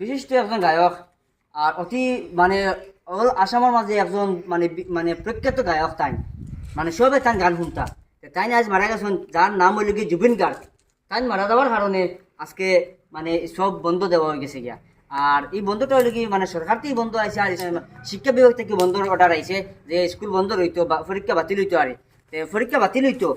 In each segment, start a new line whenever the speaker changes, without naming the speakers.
বিশিষ্ট একজন গায়ক আর অতি মানে অল আসামের মাঝে একজন মানে মানে প্রখ্যাত গায়ক তাই মানে সবে তার গান শুনতা। তাই আজ মারা গেছেন যার নাম হইল কি জুবিন গার্গ তাই মারা যাওয়ার কারণে আজকে মানে সব বন্ধ দেওয়া হয়ে গেছে গিয়া। আর এই বন্ধটা হইল কি মানে সরকার থেকে বন্ধ আইছে আর শিক্ষা বিভাগ থেকে বন্ধ অর্ডার আইছে যে স্কুল বন্ধ রইতো বা পরীক্ষা বাতিল হইতো আরে পরীক্ষা বাতিল হইতো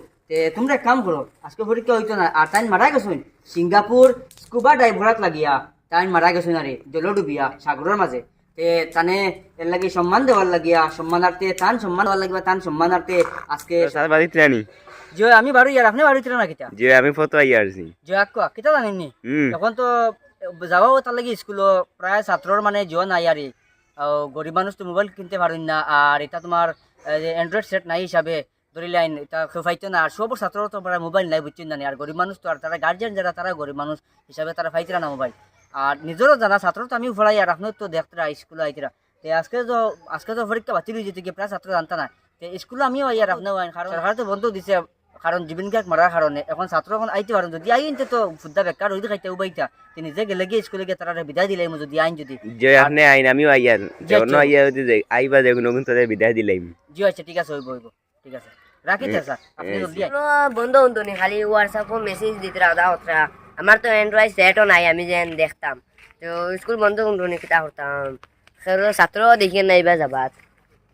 তোমরা কাম করো আজকে পরীক্ষা হইতো না আর তাই মারা গেছেন সিঙ্গাপুর স্কুবা ড্রাইভারত লাগিয়া তাই মারা গেছেন আরে জল ডুবিয়া সাগরের মাঝে। তে তানে এর লাগি সম্মান দেওয়ার লাগিয়া সম্মানার্থে তান সম্মান দেওয়ার লাগিবা তান সম্মানার্থে আজকে
বাড়ি ত্রানি
যে আমি বারো ইয়ার আপনি বারো ছিল না কিতা?
যে আমি ফটো
যে আকুয়া কিতা জানেননি
হুম।
এখন তো যাওয়াও তার লাগি স্কুলও প্রায় ছাত্রর মানে জিও নাই আর। গরিব মানুষ তো মোবাইল কিনতে পারেন না আর এটা তোমার অ্যান্ড্রয়েড সেট নাই হিসাবে ধরি লাইন এটা ফাইতো না আর সব ছাত্র তো প্রায় মোবাইল নাই বুঝছেন না আর গরিব মানুষ তো আর তারা গার্জিয়ান যারা তারা গরিব মানুষ হিসাবে তারা ফাইতিরা না মোবাইল। আর নিজেরও জানা ছাত্র তো আমি পড়াই আর আপনার তো দেখতরা স্কুলে আইতরা তে আজকে তো আজকে তো পরীক্ষা বাতিল হয়ে যেতে গিয়ে প্রায় ছাত্র জানতা না তে স্কুলে আমিও আই আর আপনাও আইন কারণ সরকার তো বন্ধ দিছে কারণ জীবন গাক মারার কারণে এখন ছাত্র এখন আইতে পারেন যদি আইন তো ফুদ্দা বেকার হইতে খাইতে উবাইতা তিনি যে গেলে গিয়ে স্কুলে গিয়ে তারা বিদায় দিলে যদি আইন যদি।
যে আপনি আইন আমিও আইয়ার যখন
আচ্ছা।
আইয়া যদি যে আইবা দেখুন ওগুন তোদের বিদায় দিলাম
জি আচ্ছা ঠিক আছে হইব হইব ঠিক আছে। রাখি স্যার আপনি জলদি।
বন্ধ হতো নি খালি হোয়াটসঅ্যাপও মেসেজ দিতে রাখা আমার তো অ্যান্ড্রয়েড সেটও নাই আমি যেন দেখতাম। তো স্কুল বন্ধ হতো নি কিতা করতাম সেগুলো ছাত্র দেখিয়ে নাইবা যাবাত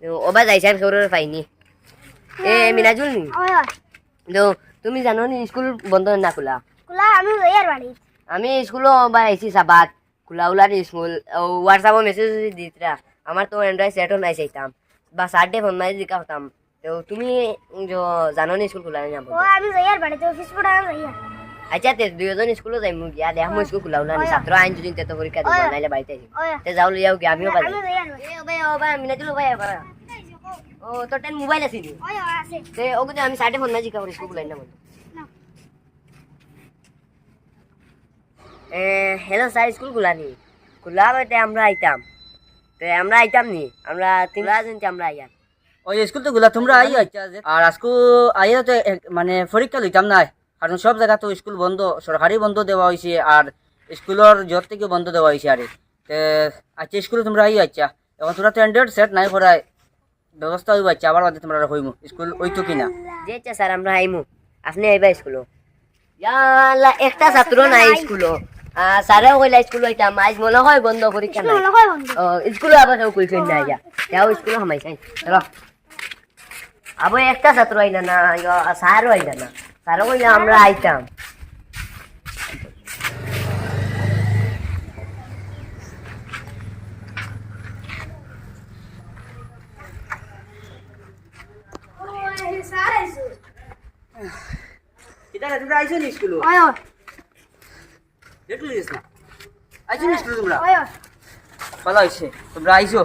তো ওবা যাইছেন সেগুলো পাইনি। এ মিনাজুল নি? তো তুমি জানো নি স্কুল বন্ধ না খোলা?
কুলা আমি ইয়ার বাড়ি
আমি স্কুলও বা আইছি সাবাত খোলা উলার স্কুল হোয়াটসঅ্যাপও মেসেজ দিতরা আমার তো অ্যান্ড্রয়েড সেটও নাই চাইতাম। বা সার্ডে ফোন মারি দিকা হতাম। তো তুমি জানো নি স্কুল খোলা না
ও আমি ইয়ার বাড়িতে অফিস পড়া ইয়ার
আচ্ছা তে দুইজন স্কুলো যাই মোক গিয়া দেখ মই স্কুল খোলা উলা নি ছাত্র আইন যদি তে তো পরীক্ষা দিব নাইলে বাড়িতে আহিম।
ওই
তে যাও লিয়াও গিয়া আমিও বাড়ি
আমি ইয়ার বাড়ি
এ ওবে ওবে মিনা দিলো ভাই এবার ও তোর টেন মোবাইল আছে নি
ওই আছে।
তে ওগুলো আমি সাইডে ফোন মারি জিকা স্কুল খোলাই না। বল এ হ্যালো স্যার স্কুল খোলা নি খোলা হইতে আমরা আইতাম। তে আমরা আইতাম নি? আমরা তিনটা জন আমরা আইয়াম
ওই স্কুল তো গুলা তোমরা আই আচ্ছা আর আজকু আইয়া তো মানে পরীক্ষা লইতাম না কারণ সব জায়গা তো স্কুল বন্ধ সরকারি বন্ধ দেওয়া হয়েছে আর স্কুলের জোর থেকে বন্ধ দেওয়া হয়েছে আরে। তে আচ্ছা স্কুলে তোমরা আই আচ্ছা। এখন তোরা তো অ্যান্ড্রয়েড সেট নাই করায় ব্যবস্থা হইব আচ্ছা। আবার বাদে তোমরা হইমু স্কুল ওইতো কিনা।
যে আচ্ছা স্যার আমরা আইমু। আপনি আইবা স্কুলো। ইয়ালা একটা ছাত্র নাই স্কুলো। স্যারেও কইলা স্কুল হইতাম আজ মনে হয় বন্ধ পরীক্ষা নাই। স্কুলে আবার কেউ কইছেন না ইয়া। যাও স্কুলে হামাইছেন চলো। আবার একটা ছাত্র আইলা না স্যারও আইলা না। স্যারও কইলা আমরা আইতাম।
তোমরা আইছো নি স্কুল
ওই ওই
লেট হয়ে গেছে না আইছো নি স্কুল তোমরা?
ওই ওই
ভালো হয়েছে তোমরা আইছো।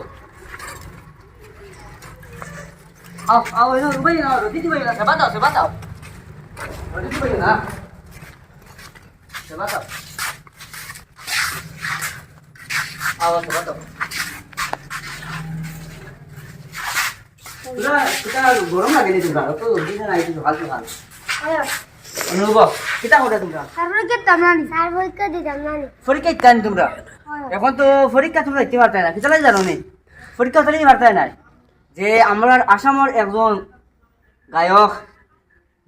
আও আও রুবাই না দিদি ভাই না তো দিন না আইছো ভালো ভালো
ওই ওই
অনুভব কিতা করে তোমরা?
তারপরে কে তামনানি স্যার পরীক্ষা দিতাম নানি
পরীক্ষা ইত্যান তোমরা? এখন তো পরীক্ষা তোমরা দিতে পারতে না। কিছু জানো নি? পরীক্ষা তো পারতে না যে আমরা আসামের একজন গায়ক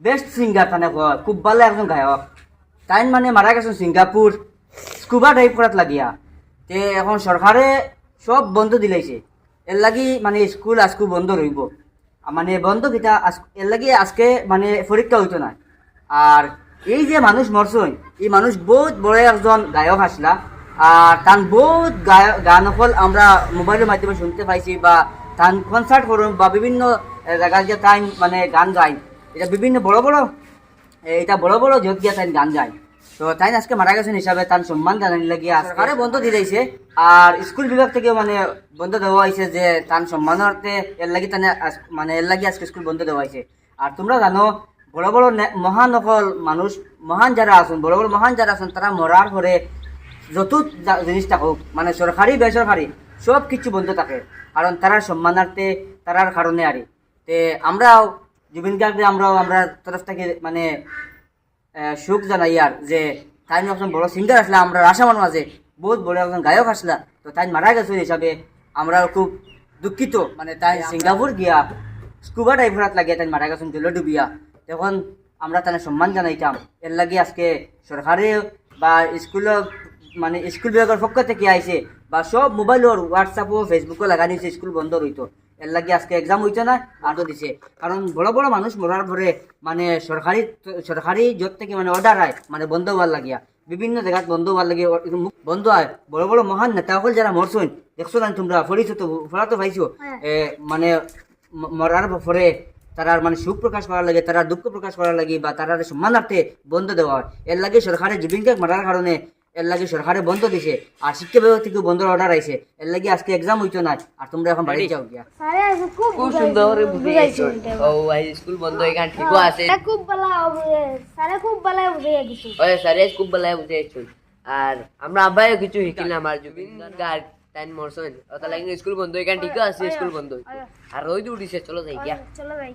বেস্ট সিঙ্গার তানে কয় খুব ভালো একজন গায়ক। তাই মানে মারা গেছেন সিঙ্গাপুর স্কুবা ড্রাইভ করাত লাগিয়া। তে এখন সরকারে সব বন্ধ দিলাইছে। এর লাগি মানে স্কুল আজকু বন্ধ রইব মানে বন্ধ আজ- এর লাগি আজকে মানে পরীক্ষা হইতো না আর এই যে মানুষ মরছই এই মানুষ বহুত বড় একজন গায়ক আসলা আর তান বহুত গান সকল আমরা মোবাইলের মাধ্যমে শুনতে পাইছি বা তান কনসার্ট করুন বা বিভিন্ন জায়গায় যে তাই মানে গান গায়। এটা বিভিন্ন বড় বড় এটা বড় বড় জোত গিয়া তাই গান গায় তো তাই আজকে মারা গেছেন হিসাবে তার সম্মান জানানি লাগিয়া সরকারে বন্ধ দিয়ে দিয়েছে। আর স্কুল বিভাগ থেকে মানে বন্ধ দেওয়া হয়েছে যে তার সম্মানার্থে এর লাগি তানে মানে এর লাগি আজকে স্কুল বন্ধ দেওয়া হয়েছে। আর তোমরা জানো বড় বড় মহান সকল মানুষ মহান যারা আছেন বড় বড় মহান যারা আছেন তারা মরার পরে যত যা- জিনিস থাকুক মানে সরকারি বেসরকারি সব কিছু বন্ধ থাকে। কারণ তারার সম্মানার্থে তারার কারণে আরে। তে আমরাও জুবিন গার্গে আমরাও আমরা তরফ থেকে মানে সুখ জানাই আর যে তাই একজন বড় সিঙ্গার আসলে আমরা আসামের মাঝে বহুত বড় একজন গায়ক আসলা। তো তাই মারা গেছে হিসাবে আমরা খুব দুঃখিত। মানে তাই সিঙ্গাপুর গিয়া স্কুবা ড্রাইভারাত লাগিয়ে তাই মারা গেছেন জলে ডুবিয়া। তখন আমরা তাদের সম্মান জানাইতাম। এর লাগে আজকে সরকারে বা স্কুল মানে স্কুল বিভাগের পক্ষ থেকে আইছে বা সব মোবাইলর হোয়াটসঅ্যাপও ফেসবুকও লাগানি হয়েছে স্কুল বন্ধ রইতো। এর লাগে আজকে এক্সাম হইতো না আরও দিছে। কারণ বড় বড় মানুষ মরার পরে মানে সরকারি সরকারি জোর থেকে মানে অর্ডার হয় মানে বন্ধ হওয়ার লাগিয়া। বিভিন্ন জায়গাত বন্ধ হওয়ার লাগে বন্ধ হয় বড় বড় মহান নেতা সকল যারা মরছেন দেখছ না তোমরা ফরিছো তো ফলা তো পাইছো এ, মানে মরার পরে তারার মানে সুখ প্রকাশ করার লাগে তারা দুঃখ প্রকাশ করার লাগে বা তারার সম্মানার্থে বন্ধ দেওয়া হয়। এর লাগে সরকারের জুবিনকে মারার কারণে এর লাগে সরকারে বন্ধ দিছে আর শিক্ষা বিভাগ থেকে বন্ধ অর্ডার আইছে এর লাগে আজকে এক্সাম হইতো না আর তোমরা এখন বাড়ি যাও গিয়া।
খুব
খুব সুন্দর ও আই স্কুল বন্ধ এখান ঠিকও আছে।
খুব ভালো স্যারে খুব ভালো বুঝাইয়া দিছে
ওই স্যারে খুব ভালো বুঝাইছো আর আমরা আব্বাইও কিছু শিখিলাম আর জুবিন গার্গ টাইম মরছেন ওটা লাগে স্কুল বন্ধ এখান ঠিকও আছে স্কুল বন্ধ আর রোদ উঠিছে চলো যাই গিয়া।
চলো ভাই